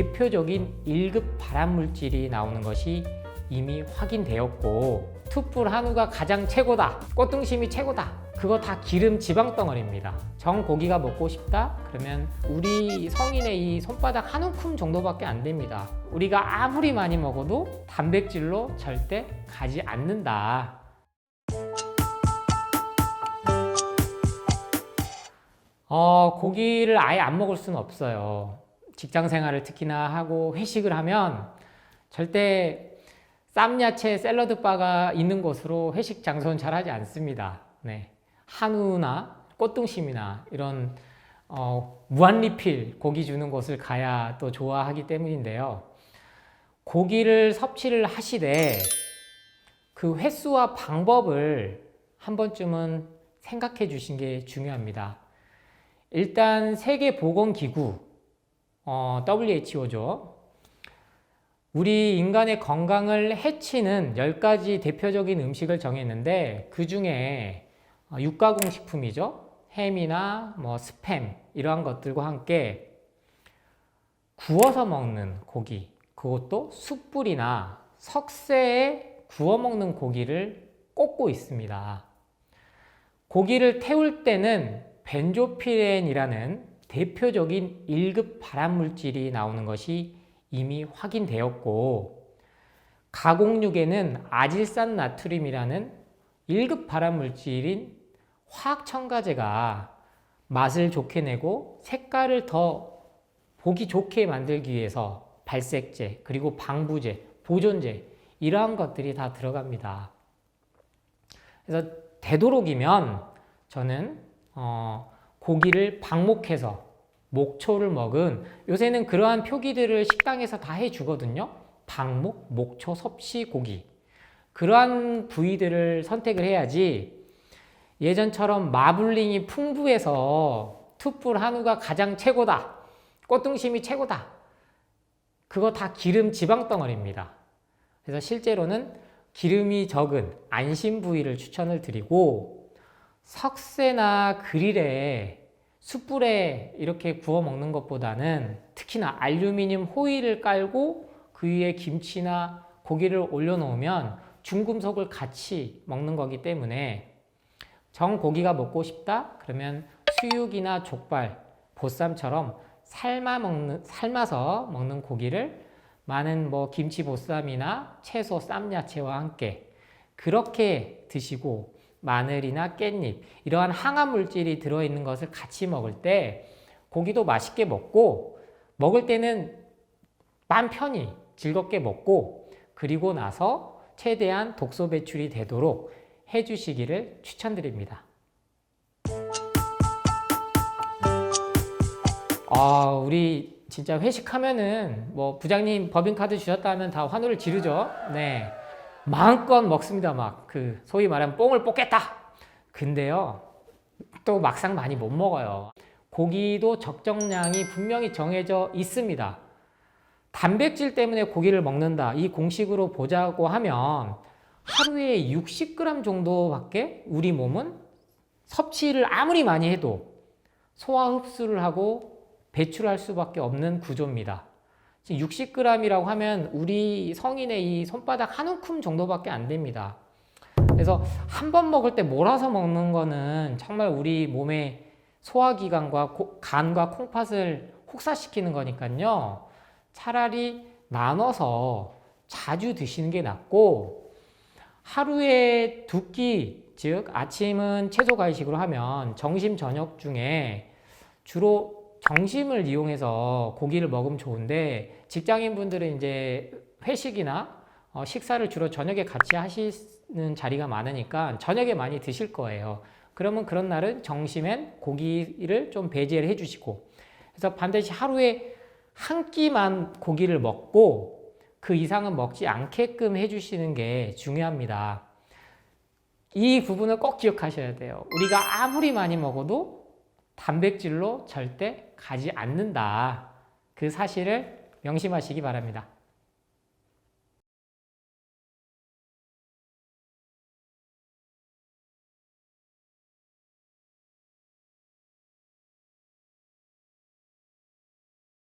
대표적인 1급 발암물질이 나오는 것이 이미 확인되었고 툭불 한우가 가장 최고다 꽃등심이 최고다 그거 다 기름 지방 덩어리입니다. 정 고기가 먹고 싶다? 그러면 우리 성인의 이 손바닥 한 움큼 정도밖에 안 됩니다. 우리가 아무리 많이 먹어도 단백질로 절대 가지 않는다. 어, 고기를 아예 안 먹을 수는 없어요. 직장 생활을 특히나 하고 회식을 하면 절대 쌈야채 샐러드 바가 있는 곳으로 회식 장소는 잘 하지 않습니다. 네. 한우나 꽃등심이나 이런 어, 무한 리필 고기 주는 곳을 가야 또 좋아하기 때문인데요. 고기를 섭취를 하시되 그 횟수와 방법을 한 번쯤은 생각해 주신 게 중요합니다. 일단 세계보건기구 어, WHO죠. 우리 인간의 건강을 해치는 10가지 대표적인 음식을 정했는데 그 중에 어, 육가공 식품이죠. 햄이나 뭐 스팸 이러한 것들과 함께 구워서 먹는 고기, 그것도 숯불이나 석쇠에 구워 먹는 고기를 꼽고 있습니다. 고기를 태울 때는 벤조피렌이라는 대표적인 1급 발암물질이 나오는 것이 이미 확인되었고 가공육에는 아질산 나트륨이라는 1급 발암물질인 화학 첨가제가 맛을 좋게 내고 색깔을 더 보기 좋게 만들기 위해서 발색제, 그리고 방부제, 보존제 이러한 것들이 다 들어갑니다. 그래서 되도록이면 저는 어, 고기를 방목해서 목초를 먹은 요새는 그러한 표기들을 식당에서 다 해주거든요. 방목, 목초, 섭씨 고기 그러한 부위들을 선택을 해야지 예전처럼 마블링이 풍부해서 툭불 한우가 가장 최고다. 꽃등심이 최고다. 그거 다 기름 지방 덩어리입니다. 그래서 실제로는 기름이 적은 안심 부위를 추천을 드리고 석쇠나 그릴에 숯불에 이렇게 구워 먹는 것보다는 특히나 알루미늄 호일을 깔고 그 위에 김치나 고기를 올려놓으면 중금속을 같이 먹는 거기 때문에 정 고기가 먹고 싶다? 그러면 수육이나 족발, 보쌈처럼 삶아 먹는, 삶아서 먹는 고기를 많은 뭐 김치 보쌈이나 채소 쌈야채와 함께 그렇게 드시고 마늘이나 깻잎 이러한 항암 물질이 들어있는 것을 같이 먹을 때 고기도 맛있게 먹고 먹을 때는 맘 편히 즐겁게 먹고 그리고 나서 최대한 독소 배출이 되도록 해주시기를 추천드립니다. 아, 우리 진짜 회식하면은 뭐 부장님 법인카드 주셨다 하면 다 환호를 지르죠. 네. 마음껏 먹습니다. 막 그 소위 말하면 뽕을 뽑겠다. 근데요. 또 막상 많이 못 먹어요. 고기도 적정량이 분명히 정해져 있습니다. 단백질 때문에 고기를 먹는다. 이 공식으로 보자고 하면 하루에 60g 정도밖에 우리 몸은 섭취를 아무리 많이 해도 소화 흡수를 하고 배출할 수밖에 없는 구조입니다. 60g이라고 하면 우리 성인의 이 손바닥 한 움큼 정도밖에 안 됩니다. 그래서 한 번 먹을 때 몰아서 먹는 거는 정말 우리 몸의 소화기관과 간과 콩팥을 혹사시키는 거니까요. 차라리 나눠서 자주 드시는 게 낫고 하루에 두 끼, 즉 아침은 채소 간식으로 하면 점심 저녁 중에 주로 점심을 이용해서 고기를 먹으면 좋은데 직장인 분들은 이제 회식이나 어, 식사를 주로 저녁에 같이 하시는 자리가 많으니까 저녁에 많이 드실 거예요. 그러면 그런 날은 점심엔 고기를 좀 배제를 해주시고 그래서 반드시 하루에 한 끼만 고기를 먹고 그 이상은 먹지 않게끔 해주시는 게 중요합니다. 이 부분을 꼭 기억하셔야 돼요. 우리가 아무리 많이 먹어도 단백질로 절대 가지 않는다. 그 사실을 명심하시기 바랍니다.